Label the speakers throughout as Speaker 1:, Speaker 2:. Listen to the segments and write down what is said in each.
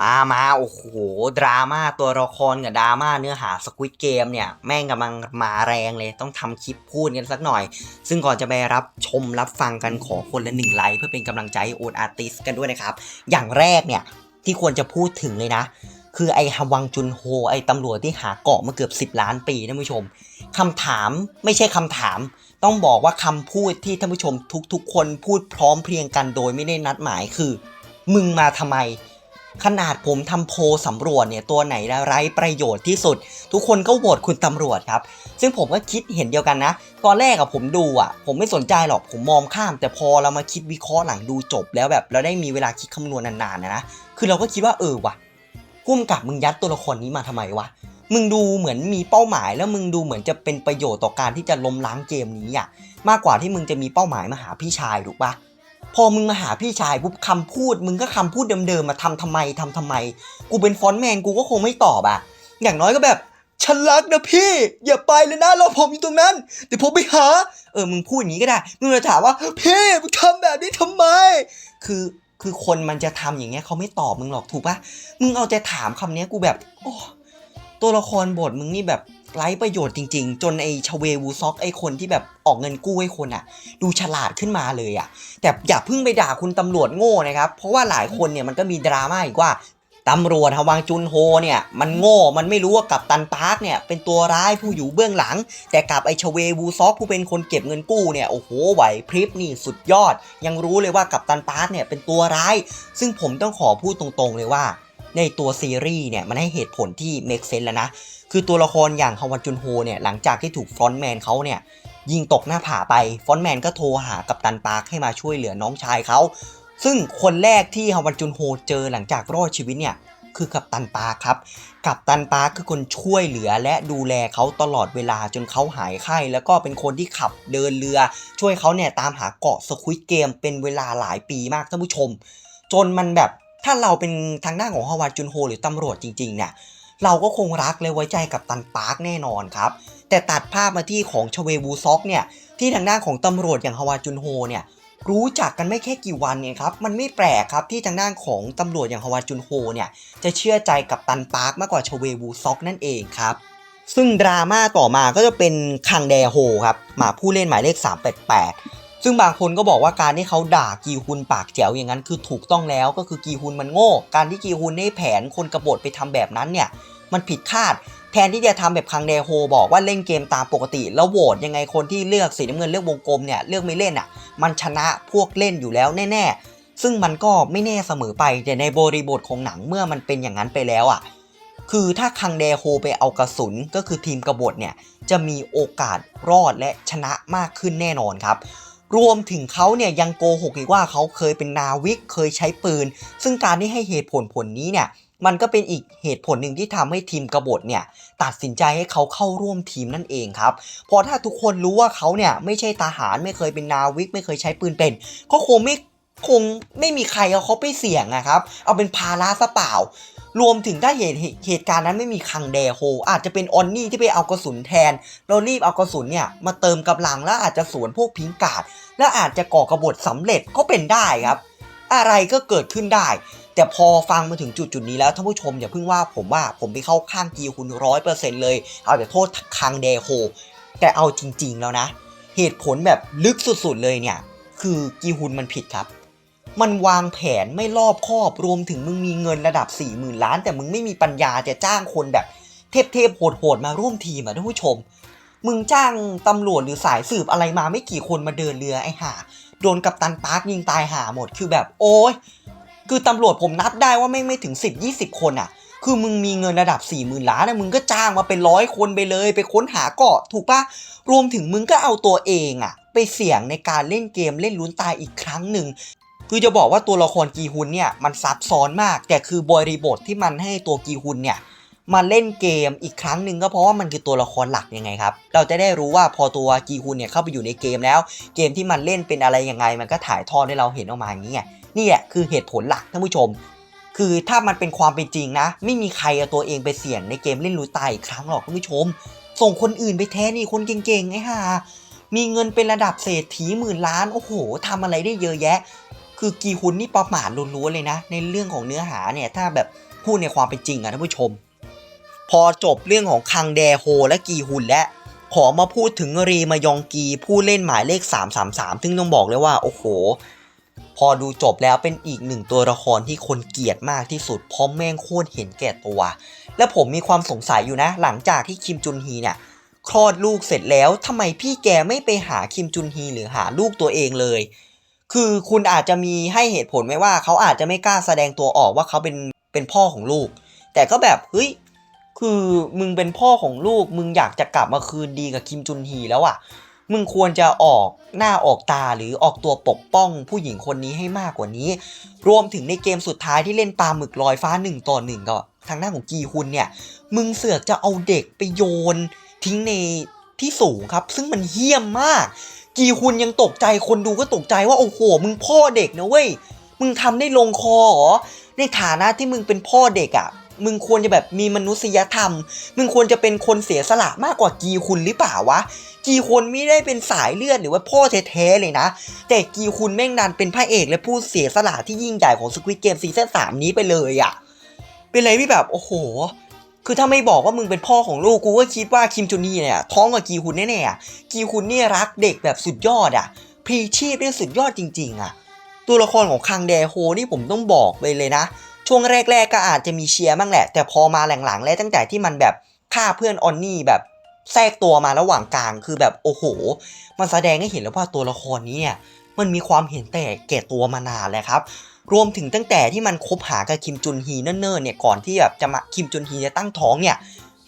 Speaker 1: มามาโอ้โห ดราม่าตัวละครกับดราม่าเนื้อหาสควิตเกมเนี่ย แม่งกำลังมาแรงเลยต้องทำคลิปพูดกันสักหน่อย ซึ่งก่อนจะไปรับชมรับฟังกันขอคนละหนึ่งไลค์เพื่อเป็นกำลังใจโอนอาร์ติสกันด้วยนะครับ อย่างแรกเนี่ย ที่ควรจะพูดถึงเลยนะ คือไอ้ฮวังจุนโฮ ไอ้ตำรวจที่หาเกาะมาเกือบ 10 ล้านปีท่านผู้ชมคำถามไม่ใช่คำถาม ต้องบอกว่าคำพูดที่ท่านผู้ชมทุกๆ คนพูดพร้อมเพรียงกันโดยไม่ได้นัดหมายคือ มึงมาทำไม ขนาดผมทำโพลสำรวจเนี่ยตัวไหนนะไร้ประโยชน์ที่สุด ทุกคนก็โหวตคุณตำรวจครับ ซึ่งผมก็คิดเห็นเดียวกันนะ ตอนแรกอะผมดูอะผมไม่สนใจหรอกผมมองข้าม แต่พอเรามาคิดวิเคราะห์หลังดูจบ แล้วแบบเราได้มีเวลาคิดคำนวณนานๆนะนะคือเราก็คิดว่าเออวะพุ่มกับมึงยัดตัวละครนี้มาทำไมวะมึงดูเหมือนมีเป้าหมายแล้วมึงดูเหมือนจะเป็นประโยชน์ต่อการที่จะล้มล้างเกมนี้อะมากกว่าที่มึงจะมีเป้าหมายมาหาพี่ชายถูกปะ พอมึงมาหาพี่ชายปุ๊บคำพูด มึงก็คำพูดเดิมๆมาทำทำไมทำทำไม กูเป็นฟอนต์แมนกูก็คงไม่ตอบอะอย่างน้อยก็แบบฉันรักนะพี่ อย่าไปเลยนะรอผมอยู่ตรงนั้นเดี๋ยวผมไปหา เออมึงพูดอย่างนี้ก็ได้มึงจะถามว่าพี่มึงทำแบบนี้ทำไม คือคือคนมันจะทำอย่างเงี้ยเขาไม่ตอบมึงหรอกถูกปะมึงเอาใจถามคำเนี้ยกูแบบโอ้ตัวละครบทมึงนี่แบบ ไร้ประโยชน์จริง ๆ จนไอชเววูซ็อกไอคนที่แบบออกเงินกู้ให้คนอะดูฉลาดขึ้นมาเลยอะแต่อย่าเพิ่งไปด่าคุณตำรวจโง่นะครับ เพราะว่าหลายคนเนี่ยมันก็มีดราม่าอีกว่าตำรวจฮวังจุนโฮเนี่ยมันโง่มันไม่รู้ว่ากับตันปาร์คเนี่ยเป็นตัวร้ายผู้อยู่เบื้องหลัง แต่กับไอชเววูซอกผู้เป็นคนเก็บเงินกู้เนี่ยโอ้โหไหวพริบนี่สุดยอด ยังรู้เลยว่ากับตันปาร์คเนี่ยเป็นตัวร้าย ซึ่งผมต้องขอพูดตรงๆเลยว่า ในตัวซีรีส์เนี่ยมันให้เหตุผลที่ make sense แล้วนะ คือตัวละครอย่างฮวังจุนโฮเนี่ยหลังจากที่ถูกฟรอนแมนเขาเนี่ยยิงตกหน้าผาไปฟอนแมนก็โทรหากัปตันปาร์คให้มาช่วยเหลือน้องชายเขาซึ่งคนแรกที่ฮาวันจุนโฮเจอหลังจากรอดชีวิตเนี่ยคือกัปตันปาร์คครับ กัปตันปาร์คคือคนช่วยเหลือและดูแลเขาตลอดเวลาจนเขาหายไข้ แล้วก็เป็นคนที่ขับเดินเรือ ช่วยเขาเนี่ยตามหาเกาะสควิตเกมเป็นเวลาหลายปีมากท่านผู้ชม จนมันแบบ ถ้าเราเป็นทางด้านของฮาวาจุนโฮหรือตำรวจจริงๆเนี่ยเราก็คงรักและไว้ใจกับตันปาร์คแน่นอนครับแต่ตัดภาพมาที่ของชเววูซอกเนี่ยที่ทางด้านของตำรวจอย่างฮาวาจุนโฮเนี่ยรู้จักกันไม่แค่กี่วันเนี่ยครับ มันไม่แปลกครับที่ทางด้านของตำรวจอย่างฮาวาจุนโฮเนี่ยจะเชื่อใจกับตันปาร์คมากกว่าชเววูซอกนั่นเองครับ ซึ่งดราม่าต่อมาก็จะเป็นคังแดโฮครับหมาผู้เล่นหมายเลข 388 ซึ่งบางคนก็บอกว่าการที่เขาด่ากีฮุนปากแจ๋วอย่างนั้นคือถูกต้องแล้วก็คือกีฮุนมันโง่ การที่กีฮุนได้แผนคนกบฏไปทำแบบนั้นเนี่ยมันผิดคาด แทนที่จะทำแบบคังแดโฮบอกว่าเล่นเกมตามปกติ แล้วโหวตยังไงคนที่เลือกสีน้ำเงินเลือกวงกลมเนี่ยเลือกไม่เล่นอะมันชนะพวกเล่นอยู่แล้วแน่ๆ ซึ่งมันก็ไม่แน่เสมอไปแต่ในบริบทของหนังเมื่อมันเป็นอย่างนั้นไปแล้วอะคือถ้าคังแดโฮไปเอากระสุนก็คือทีมกบฏเนี่ยจะมีโอกาสรอดและชนะมากขึ้นแน่นอนครับ รวมถึงเขาเนี่ยยังโกหกอีกว่าเขาเคยเป็นนาวิกเคยใช้ปืน ซึ่งการที่ให้เหตุผลผลนี้เนี่ยมันก็เป็นอีกเหตุผลหนึ่งที่ทำให้ทีมกบฏเนี่ยตัดสินใจให้เขาเข้าร่วมทีมนั่นเองครับเพราะถ้าทุกคนรู้ว่าเขาเนี่ยไม่ใช่ทหารไม่เคยเป็นนาวิก ไม่เคยใช้ปืนเป็นก็คงไม่คงไม่มีใครเอาเขาไปเสี่ยงอะครับ เอาเป็นภาระซะเปล่า รวมถึงถ้าเหตุเหตุการณ์นั้นไม่มีคังแดโฮ อาจจะเป็นออนนี่ที่ไปเอากระสุนแทน เรารีบเอากระสุนเนี่ยมาเติมกำลังแล้วอาจจะสวนพวกพิงกาดและอาจจะก่อกระบฏสำเร็จก็เป็นได้ครับ อะไรก็เกิดขึ้นได้ แต่พอฟังมาถึงจุดจุดนี้แล้วท่านผู้ชมอย่าเพิ่งว่าผมว่าผมไปเข้าข้างกีฮุนร้อยเปอร์เซ็นต์เลย เอาแต่โทษคังแดโฮ แต่เอาจริง ๆ แล้วนะ เหตุผลแบบลึกสุดๆเลยเนี่ย คือกีฮุนมันผิดครับ มันวางแผนไม่รอบคอบรวมถึงมึงมีเงินระดับ4 0,000ล้าน แต่มึงไม่มีปัญญาจะจ้างคนแบบเทพๆโหดๆมาร่วมทีมอะท่านผู้ชม มึงจ้างตำรวจหรือสายสืบอะไรมาไม่กี่คนมาเดินเรือไอ้ห่าโดนกับตันปาร์คยิงตายห่าหมดคือแบบโอ้ยคือตำรวจผมนับได้ว่าไม่ไม่ถึง 10 20 คนอะ คือมึงมีเงินระดับ 4 0,000 ล้านนะมึงก็จ้างมาเป็นร้อยคนไปเลย ไปค้นหาเกาะถูกปะรวมถึงมึงก็เอาตัวเองอะ ไปเสี่ยงในการเล่นเกมเล่นลุ้นตายอีกครั้งหนึ่ง คือจะบอกว่าตัวละครกีฮุนเนี่ยมันซับซ้อนมาก แต่คือบริบทที่มันให้ตัวกีฮุนเนี่ยมาเล่นเกมอีกครั้งหนึ่งก็เพราะว่ามันคือตัวละครหลักยังไงครับ เราจะได้รู้ว่าพอตัวกีฮุนเนี่ยเข้าไปอยู่ในเกมแล้ว เกมที่มันเล่นเป็นอะไรยังไง มันก็ถ่ายทอดให้เราเห็นออกมาอย่างนี้ไงนี่แหละคือเหตุผลหลักท่านผู้ชม คือถ้ามันเป็นความเป็นจริงนะ ไม่มีใครเอาตัวเองไปเสี่ยงในเกมเล่นรู้ตายอีกครั้งหรอกท่านผู้ชม ส่งคนอื่นไปแท้นี่คนเก่งๆไอ้ห่ามีเงินเป็นระดับเศรษฐีหมื่นล้านโอ้โหทำอะไรได้เยอะแยะ คือกีฮุนนี่ประมาทล้วนๆเลยนะ ในเรื่องของเนื้อหาเนี่ยถ้าแบบพูดในความเป็นจริงอะท่านผู้ชม พอจบเรื่องของคังแดโฮและกีฮุนและขอมาพูดถึงรีมายองกีผู้เล่นหมายเลข 333 ซึ่งต้องบอกเลยว่า โอ้โห พอดูจบแล้วเป็นอีกหนึ่งตัวละครที่คนเกลียดมากที่สุดเพราะแม่งโคตรเห็นแก่ตัว และผมมีความสงสัยอยู่นะ หลังจากที่คิมจุนฮีเนี่ยคลอดลูกเสร็จแล้วทำไมพี่แกไม่ไปหาคิมจุนฮีหรือหาลูกตัวเองเลย คือคุณอาจจะมีให้เหตุผลไหมว่าเขาอาจจะไม่กล้าแสดงตัวออกว่าเขาเป็นเป็นพ่อของลูก แต่ก็แบบเฮ้ยคือมึงเป็นพ่อของลูก มึงอยากจะกลับมาคืนดีกับคิมจุนฮีแล้วอะ่ะมึงควรจะออกหน้าออกตาหรือออกตัวปกป้องผู้หญิงคนนี้ให้มากกว่านี้ รวมถึงในเกมสุดท้ายที่เล่นปลาหมึกลอยฟ้าหนึ่งต่อหนึ่งกับทางหน้าของกีฮุนเนี่ย มึงเสือกจะเอาเด็กไปโยน ทิ้งในที่สูงครับ ซึ่งมันเหี้ยมมาก กีฮุนยังตกใจคนดูก็ตกใจว่าโอ้โห มึงพ่อเด็กนะเว้ย มึงทำได้ลงคอเหรอ ในฐานะที่มึงเป็นพ่อเด็กอะ่ะ มึงควรจะแบบมีมนุษยธรรม มึงควรจะเป็นคนเสียสละมากกว่ากีฮุนหรือเปล่าวะ กีฮุนไม่ได้เป็นสายเลือดหรือว่าพ่อแท้ๆเลยนะ แต่กีฮุนแม่งดันเป็นพระเอกและผู้เสียสละที่ยิ่งใหญ่ของสควิตเกมซีซั่นสามนี้ไปเลยอะ่ะ เป็นอะไรที่แบบโอ้โห คือถ้าไม่บอกว่ามึงเป็นพ่อของลูกกูก็คิดว่าคิมจุนีเนี่ยท้องกับกีฮุนแน่ๆอะกีฮุนเนี่ยรักเด็กแบบสุดยอดอะพรีชีพเนี่ยสุดยอดจริง ๆ อะ ตัวละครของคังแดโฮนี่ผมต้องบอกไปเลยนะ ช่วงแรก ๆ ก็อาจจะมีเชียร์บ้างแหละ แต่พอมาหลังๆ แล้วตั้งแต่ที่มันแบบฆ่าเพื่อนออนนี่แบบแทรกตัวมาระหว่างกลางคือแบบโอ้โห มันแสดงให้เห็นแล้วว่าตัวละครนี้เนี่ยมันมีความเห็นแต่แก่ตัวมานานแล้วครับ รวมถึงตั้งแต่ที่มันคบหากับคิมจุนฮีเนิ่นๆเนี่ยก่อนที่แบบจะมาคิมจุนฮีจะตั้งท้องเนี่ย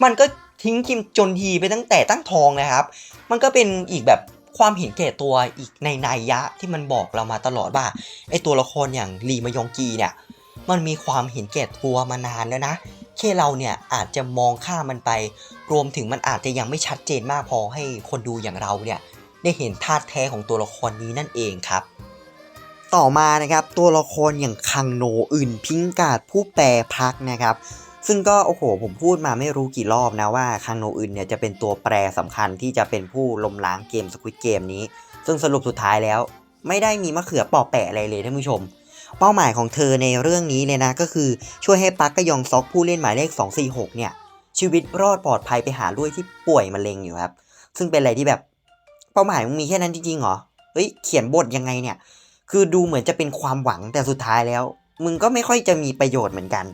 Speaker 1: มันก็ทิ้งคิมจุนฮีไปตั้งแต่ตั้งท้องนะครับ มันก็เป็นอีกแบบความเห็นแก่ตัวอีกในนัยยะที่มันบอกเรามาตลอดว่าไอตัวละครอย่างลีมยองกีเนี่ยมันมีความเห็นแก่ตัวมานานแล้วนะแค่เราเนี่ยอาจจะมองข้ามมันไป รวมถึงมันอาจจะยังไม่ชัดเจนมากพอให้คนดูอย่างเราเนี่ยได้เห็นธาตุแท้ของตัวละครนี้นั่นเองครับ ต่อมานะครับตัวละครอย่างคังโนอื่นพิงกาดผู้แปรพักนะครับ ซึ่งก็โอ้โหผมพูดมาไม่รู้กี่รอบนะว่าคังโนอื่นเนี่ยจะเป็นตัวแปรสำคัญที่จะเป็นผู้ล้มล้างเกมสควิตเกมนี้ ซึ่งสรุปสุดท้ายแล้ว ไม่ได้มีมะเขือปอแปะอะไรเลยท่านผู้ชม เป้าหมายของเธอในเรื่องนี้เลยนะก็คือช่วยให้ปักกยองซอกผู้เล่นหมายเลข 246 เนี่ยชีวิตรอดปลอดภัยไปหาด้วยที่ป่วยมะเร็งอยู่ครับ ซึ่งเป็นอะไรที่แบบ เป้าหมายมึงมีแค่นั้นจริงๆเหรอเฮ้ยเขียนบทยังไงเนี่ย คือดูเหมือนจะเป็นความหวังแต่สุดท้ายแล้ว มึงก็ไม่ค่อยจะมีประโยชน์เหมือนกัน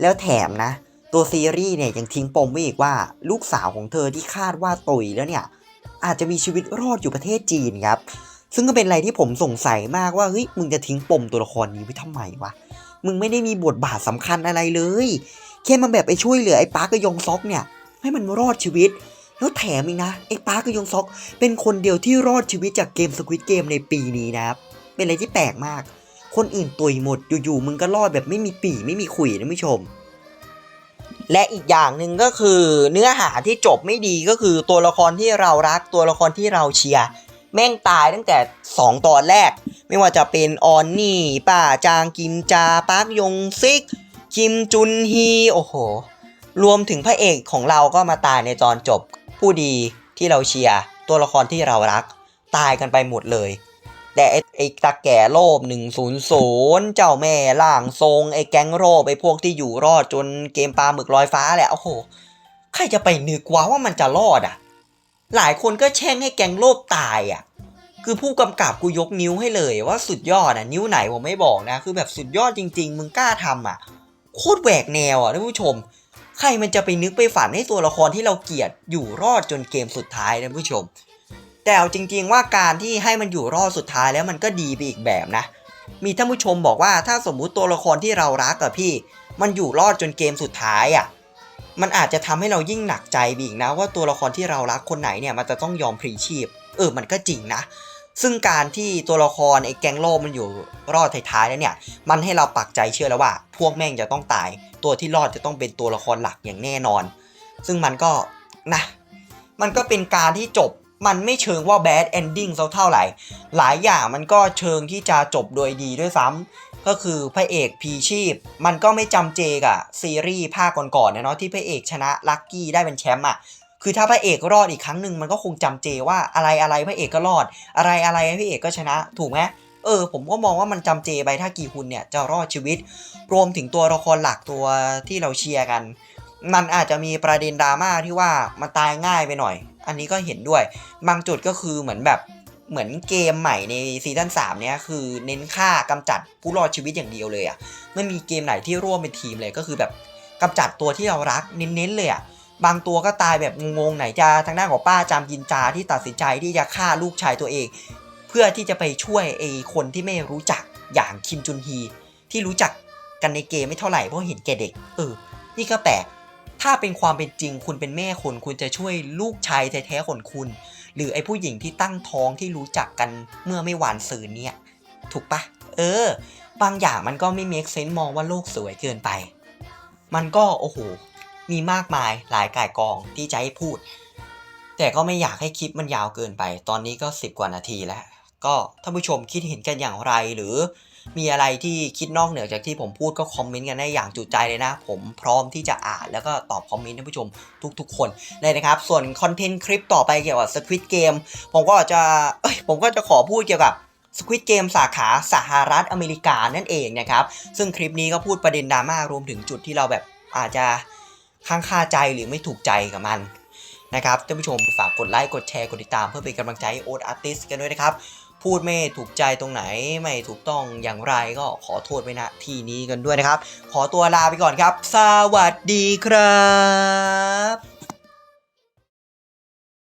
Speaker 1: แล้วแถมนะ ตัวซีรีส์เนี่ยยังทิ้งปมไว้อีกว่า ลูกสาวของเธอที่คาดว่าตุยแล้วเนี่ย อาจจะมีชีวิตรอดอยู่ประเทศจีนครับ ซึ่งก็เป็นอะไรที่ผมสงสัยมากว่าเฮ้ยมึงจะทิ้งปมตัวละครนี้ไว้ทำไมวะมึงไม่ได้มีบทบาทสำคัญอะไรเลยแค่มันแบบไปช่วยเหลือไอ้ปาร์กยองซอกเนี่ย ให้มันรอดชีวิต แล้วแถมอีกนะไอ้ปาร์กยองซอก เป็นคนเดียวที่รอดชีวิตจากเกมสควิตเกมในปีนี้นะครับ เป็นอะไรที่แปลกมาก คนอื่นตุยหมดอยู่ๆมึงก็รอดแบบไม่มีปีไม่มีขุยนะผู้ชม และอีกอย่างหนึ่งก็คือเนื้อหาที่จบไม่ดีก็คือตัวละครที่เรารักตัวละครที่เราเชียร์แม่งตายตั้งแต่ 2 ตอนแรก ไม่ว่าจะเป็นออนนี่ป้าจางกิมจาปาร์กยงซิก คิมจุนฮี โอ้โห รวมถึงพระเอกของเราก็มาตายในตอนจบ ผู้ดีที่เราเชียร์ตัวละครที่เรารัก ตายกันไปหมดเลย แต่ไอ้ไอ้ตาแก่โลบ100เจ้าแม่ล่างทรง ไอ้แก๊งโรบไอ้พวกที่อยู่รอดจนเกมปลาหมึกลอยฟ้าแหละโอ้โหใครจะไปนึกว่าว่ามันจะรอดอะ หลายคนก็แช่งให้แก๊งโลบตายอะ คือผู้กำกับกูยกนิ้วให้เลยว่าสุดยอดอะ นิ้วไหนผมไม่บอกนะ คือแบบสุดยอดจริง ๆ มึงกล้าทำอะ โคตรแหวกแนวอะท่านผู้ชม ใครมันจะไปนึกไปฝันให้ตัวละครที่เราเกลียดอยู่รอดจนเกมสุดท้ายท่านผู้ชม แต่เอาจริง ๆ ว่าการที่ให้มันอยู่รอดสุดท้ายแล้วมันก็ดีไปอีกแบบนะ มีท่านผู้ชมบอกว่าถ้าสมมุติตัวละครที่เรารักอะพี่ มันอยู่รอดจนเกมสุดท้ายอะมันอาจจะทำให้เรายิ่งหนักใจไปอีกนะ ว่าตัวละครที่เรารักคนไหนเนี่ยมันจะต้องยอมพลีชีพ เออมันก็จริงนะ ซึ่งการที่ตัวละครไอ้แก๊งโลมันอยู่รอดท้ายๆแล้วเนี่ย มันให้เราปักใจเชื่อแล้วว่า พวกแม่งจะต้องตาย ตัวที่รอดจะต้องเป็นตัวละครหลักอย่างแน่นอน ซึ่งมันก็นะ มันก็เป็นการที่จบ มันไม่เชิงว่า bad ending สักเท่าไหร่ หลายอย่างมันก็เชิงที่จะจบโดยดีด้วยซ้ำก็คือพระเอกพีชีพ มันก็ไม่จำเจกับซีรีส์ภาคก่อนๆนะเนาะที่พระเอกชนะลัคกี้ได้เป็นแชมป์อะคือถ้าพระเอกรอดอีกครั้งหนึ่งมันก็คงจำเจว่าอะไรอะไรพระเอกก็รอด อะไรอะไรพระเอกก็ชนะ ถูกไหมเออ ผมก็มองว่ามันจำเจไปถ้ากีฮุนเนี่ยจะรอดชีวิต รวมถึงตัวละครหลักตัวที่เราเชียร์กัน มันอาจจะมีประเด็นดราม่าที่ว่ามันตายง่ายไปหน่อย อันนี้ก็เห็นด้วย บางจุดก็คือเหมือนแบบเหมือนเกมใหม่ในซีซั่น3เนี่ยคือเน้นฆ่ากำจัดผู้รอดชีวิตอย่างเดียวเลยอะ่ะไม่มีเกมไหนที่ร่วมเป็นทีมเลยก็คือแบบกำจัดตัวที่เรารักเน้นๆเลยอะ่ะบางตัวก็ตายแบบงงๆไหนจะทางด้านของป้าจามยินจาที่ตัดสินใจที่จะฆ่าลูกชายตัวเอง เพื่อที่จะไปช่วยไอ้คนที่ไม่รู้จักอย่างคิมจุนฮี ที่รู้จักกันในเกมไม่เท่าไหร่เพราะเห็นแก่เด็ก เออ นี่ก็แปลก ถ้าเป็นความเป็นจริงคุณเป็นแม่คนคุณจะช่วยลูกชายแท้ๆของคุณ หรือไอ้ผู้หญิงที่ตั้งท้องที่รู้จักกันเมื่อไม่หวานซืนเนี่ยถูกปะเออ บางอย่างมันก็ไม่เมคเซนส์มองว่าโลกสวยเกินไป มันก็โอ้โหมีมากมายหลายก่ายกองที่จะให้พูด แต่ก็ไม่อยากให้คลิปมันยาวเกินไป ตอนนี้ก็ 10 กว่านาทีแล้ว ก็ท่านผู้ชมคิดเห็นกันอย่างไรหรือมีอะไรที่คิดนอกเหนือจากที่ผมพูดก็คอมเมนต์กันได้อย่างจุใจเลยนะ ผมพร้อมที่จะอ่านแล้วก็ตอบคอมเมนต์ท่านผู้ชมทุกๆ คนเลยนะครับ ส่วนคอนเทนต์คลิปต่อไปเกี่ยวกับ Squid Game ผมก็จะเอ้ยผมก็จะขอพูดเกี่ยวกับ Squid Game สาขาสหรัฐอเมริกานั่นเองนะครับ ซึ่งคลิปนี้ก็พูดประเด็นดราม่ารวมถึงจุดที่เราแบบอาจจะข้างคาใจหรือไม่ถูกใจกับมันนะครับท่านผู้ชมฝากกดไลค์กดแชร์กดติดตามเพื่อเป็นกำลังใจให้โอ๊ตอาร์ติสกันด้วยนะครับ พูดไม่ถูกใจตรงไหนไม่ถูกต้องอย่างไรก็ขอโทษไว้ณที่นี้กันด้วยนะครับ ขอตัวลาไปก่อนครับ สวัสดีครับ